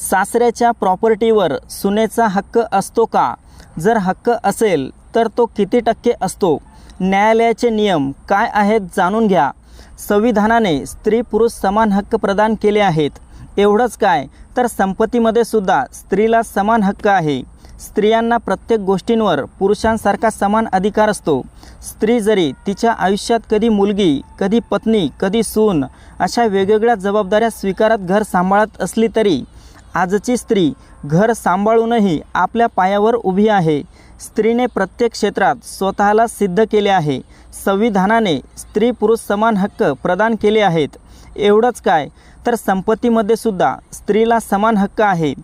सासऱ्याच्या प्रॉपर्टीवर सुनेचा हक्क असतो का? जर हक्क असेल तर तो किती टक्के असतो? न्यायालयाचे नियम काय आहेत जाणून घ्या. संविधानाने स्त्री पुरुष समान हक्क प्रदान केले आहेत. एवढंच काय? तर संपत्तीमध्ये सुद्धा स्त्रीला समान हक्क आहे. स्त्रियांना प्रत्येक गोष्टींवर पुरुषांसारखा समान अधिकार असतो. स्त्री जरी तिच्या आयुष्यात कधी मुलगी कधी पत्नी कधी सून अशा वेगवेगळ्या जबाबदाऱ्या स्वीकारत घर सांभाळत असली तरी आजची स्त्री घर सांभाळूनही आपल्या पायावर उभी आहे. स्त्रीने प्रत्येक क्षेत्रात स्वतःला सिद्ध केले आहे. संविधानाने स्त्री पुरुष समान हक्क प्रदान केले आहेत. एवढंच काय तर संपत्तीमध्ये सुद्धा स्त्रीला समान हक्क आहे.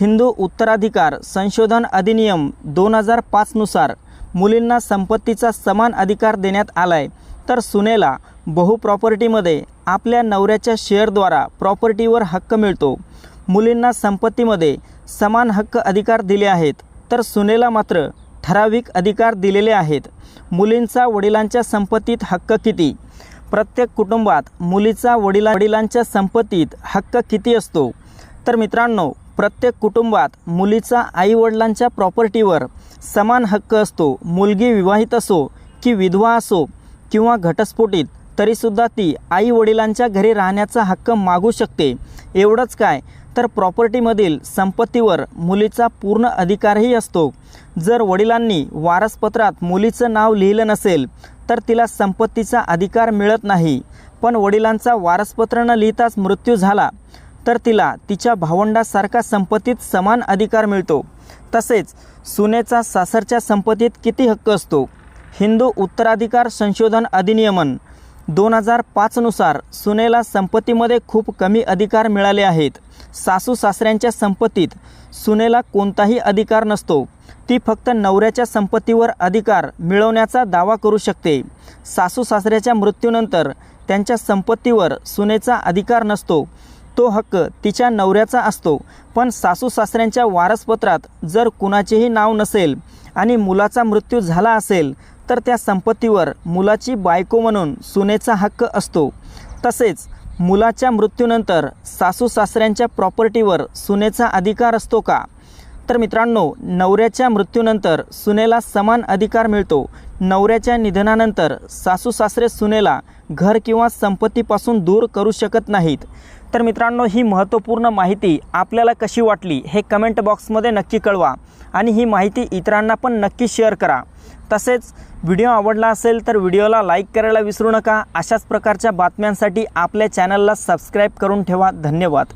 हिंदू उत्तराधिकार संशोधन अधिनियम दोन हजार पाचनुसार मुलींना संपत्तीचा समान अधिकार देण्यात आलाय. तर सुनेला बहुप्रॉपर्टीमध्ये आपल्या नवऱ्याच्या शेअरद्वारा प्रॉपर्टीवर हक्क मिळतो. मुलींना संपत्तीमध्ये समान हक्क अधिकार दिले आहेत. तर सुनेला मात्र ठराविक अधिकार दिलेले आहेत. मुलींचा वडिलांच्या संपत्तीत हक्क किती? प्रत्येक कुटुंबात मुलीचा वडिला वडिलांच्या संपत्तीत हक्क किती असतो? तर मित्रांनो प्रत्येक कुटुंबात मुलीचा आईवडिलांच्या प्रॉपर्टीवर समान हक्क असतो. मुलगी विवाहित असो की विधवा असो किंवा घटस्फोटीत तरीसुद्धा ती आई वडिलांच्या घरी राहण्याचा हक्क मागू शकते. एवढंच काय तर प्रॉपर्टीमधील संपत्तीवर मुलीचा पूर्ण अधिकारही असतो. जर वडिलांनी वारसपत्रात मुलीचं नाव लिहिलं नसेल तर तिला संपत्तीचा अधिकार मिळत नाही. पण वडिलांचा वारसपत्र न लिहिताच मृत्यू झाला तर तिला तिच्या भावंडासारखा संपत्तीत समान अधिकार मिळतो. तसेच सुनेचा सासरच्या संपत्तीत किती हक्क असतो? हिंदू उत्तराधिकार संशोधन अधिनियमन दोन हजार पाचनुसार सुनेला संपत्तीमध्ये खूप कमी अधिकार मिळाले आहेत. सासू सासऱ्यांच्या संपत्तीत सुनेला कोणताही अधिकार नसतो. ती फक्त नवऱ्याच्या संपत्तीवर अधिकार मिळवण्याचा दावा करू शकते. सासू सासऱ्याच्या मृत्यूनंतर त्यांच्या संपत्तीवर सुनेचा अधिकार नसतो. तो हक्क तिच्या नवऱ्याचा असतो. पण सासू सासऱ्यांच्या वारसपत्रात जर कुणाचेही नाव नसेल आणि मुलाचा मृत्यू झाला असेल तर त्या संपत्तीवर मुलाची बायको म्हणून सुनेचा हक्क असतो. तसेच मुलाच्या मृत्यूनंतर सासू सासऱ्यांच्या प्रॉपर्टीवर सुनेचा अधिकार असतो का? तर मित्रांनो नवऱ्याच्या मृत्यूनंतर सुनेला समान अधिकार मिळतो. नवऱ्याच्या निधनानंतर सासू सासरे सुनेला घर किंवा संपत्तीपासून दूर करू शकत नाहीत. तर मित्रांनो ही महत्त्वपूर्ण माहिती आपल्याला कशी वाटली हे कमेंट बॉक्समध्ये नक्की कळवा आणि ही माहिती इतरांना पण नक्की शेअर करा. तसेच व्हिडिओ आवडला असेल तर व्हिडिओला लाईक करायला विसरू नका. अशाच प्रकारच्या बातम्यांसाठी आपल्या चॅनलला सबस्क्राईब करून ठेवा. धन्यवाद.